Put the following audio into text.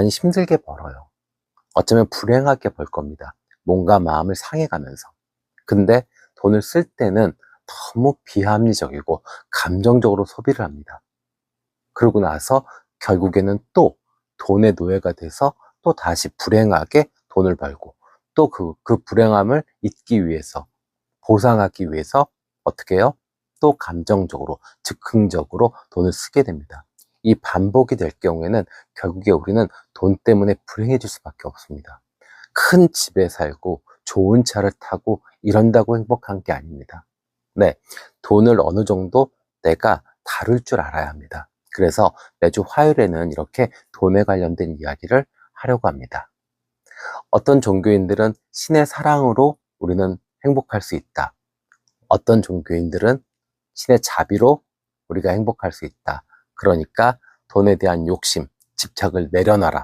많이 힘들게 벌어요. 어쩌면 불행하게 벌 겁니다. 뭔가 마음을 상해가면서. 근데 돈을 쓸 때는 너무 비합리적이고 감정적으로 소비를 합니다. 그러고 나서 결국에는 또 돈의 노예가 돼서 또 다시 불행하게 돈을 벌고 또 그, 그 불행함을 잊기 위해서 보상하기 위해서 어떻게 해요? 또 감정적으로 즉흥적으로 돈을 쓰게 됩니다. 이 반복이 될 경우에는 결국에 우리는 돈 때문에 불행해질 수밖에 없습니다. 큰 집에 살고 좋은 차를 타고 이런다고 행복한 게 아닙니다. 네, 돈을 어느 정도 내가 다룰 줄 알아야 합니다. 그래서 매주 화요일에는 이렇게 돈에 관련된 이야기를 하려고 합니다. 어떤 종교인들은 신의 사랑으로 우리는 행복할 수 있다. 어떤 종교인들은 신의 자비로 우리가 행복할 수 있다. 그러니까 돈에 대한 욕심, 집착을 내려놔라.